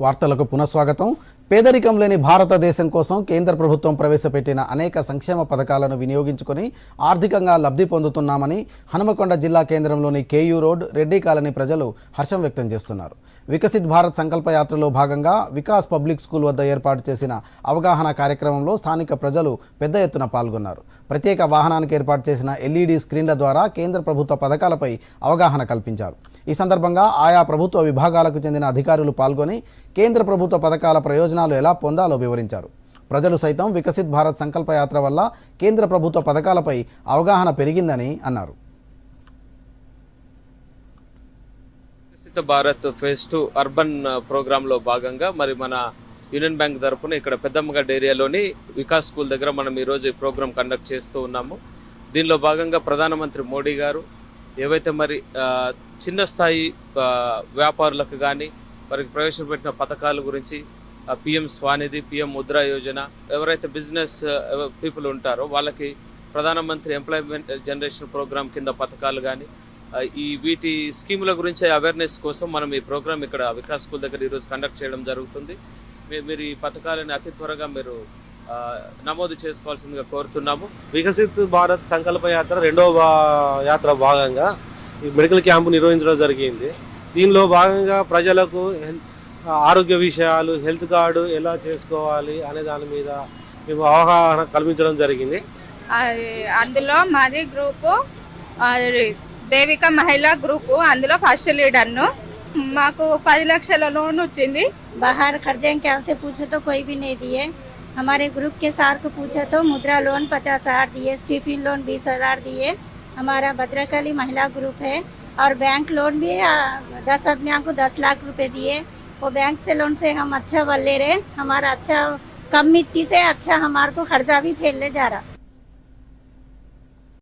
వార్తలకు పునఃస్వాగతం. పేదరికం లేని భారతదేశం కోసం కేంద్ర ప్రభుత్వం ప్రవేశపెట్టిన అనేక సంక్షేమ పథకాలను వినియోగించుకొని ఆర్థికంగా లబ్ధి పొందుతున్నామని హనుమకొండ జిల్లా కేంద్రంలోని కేయూ రోడ్ రెడ్డి కాలనీ ప్రజలు హర్షం వ్యక్తం చేస్తున్నారు. వికసిత్ భారత్ సంకల్ప యాత్రలో భాగంగా వికాస్ పబ్లిక్ స్కూల్ వద్ద ఏర్పాటు చేసిన అవగాహన కార్యక్రమంలో స్థానిక ప్రజలు పెద్ద ఎత్తున పాల్గొన్నారు. ప్రత్యేక వాహనానికి ఏర్పాటు చేసిన ఎల్ఈడి స్క్రీన్ల ద్వారా కేంద్ర ప్రభుత్వ పథకాలపై అవగాహన కల్పించారు. ఈ సందర్భంగా ఆయా ప్రభుత్వ విభాగాలకు చెందిన అధికారులు పాల్గొని కేంద్ర ప్రభుత్వ పథకాల ప్రయోజనాలు ఎలా పొందాలో వివరించారు. ప్రజలు సైతం వికసిత్ భారత్ సంకల్ప యాత్ర వల్ల కేంద్ర ప్రభుత్వ పథకాలపై అవగాహన పెరిగిందని అన్నారు. వికసిత భారత్ ఫేజ్ టూ అర్బన్ ప్రోగ్రాంలో భాగంగా మరి మన యూనియన్ బ్యాంక్ తరఫున ఇక్కడ పెద్దమ్మగడ్డ ఏరియాలోని వికాస్ స్కూల్ దగ్గర మనం ఈరోజు ఈ ప్రోగ్రాం కండక్ట్ చేస్తూ ఉన్నాము. దీనిలో భాగంగా ప్రధానమంత్రి మోడీ గారు ఏవైతే మరి చిన్న స్థాయి వ్యాపారులకు కానీ వారికి ప్రవేశపెట్టిన పథకాల గురించి పిఎం స్వానిధి పిఎం ముద్రా యోజన ఎవరైతే బిజినెస్ పీపుల్ ఉంటారో వాళ్ళకి ప్రధానమంత్రి ఎంప్లాయ్మెంట్ జనరేషన్ ప్రోగ్రామ్ కింద పథకాలు కానీ ఈ వీటి స్కీముల గురించి అవేర్నెస్ కోసం మనం ఈ ప్రోగ్రామ్ ఇక్కడ వికాస్ స్కూల్ దగ్గర ఈరోజు కండక్ట్ చేయడం జరుగుతుంది. మీ- మీరు ఈ పథకాలని అతి త్వరగా మీరు నమోదు చేసుకోవాల్సిందిగా కోరుతున్నాము. వికసిత్ భారత్ సంకల్ప యాత్ర రెండవ యాత్ర భాగంగా ఈ మెడికల్ క్యాంపు నిర్వహించడం జరిగింది. దీనిలో భాగంగా ప్రజలకు ఆరోగ్య విషయాలు హెల్త్ కార్డు ఎలా చేసుకోవాలి అనే దాని మీద మేము అవగాహన కల్పించడం జరిగింది. అందులో మాది గ్రూపు దేవిక మహిళా గ్రూపు అందులో ఫస్ట్ లీడర్ను. మాకు పది లక్షల లోన్ వచ్చింది. బహార్ ఖర్చం క్యాన్సర్ పూజతో తో కోయి భీ हमारे ग्रुप के सार को पूछा तो मुद्रा लोन पचास हज़ार दिए स्टीफिन लोन बीस हज़ार दिए। हमारा भद्रकाली महिला ग्रुप है और बैंक लोन भी दस आदमियों को दस लाख रुपए दिए। वो बैंक से लोन से हम अच्छा बल ले रहे। हमारा अच्छा कम मिट्टी से अच्छा हमारे को खर्चा भी फैलने जा रहा।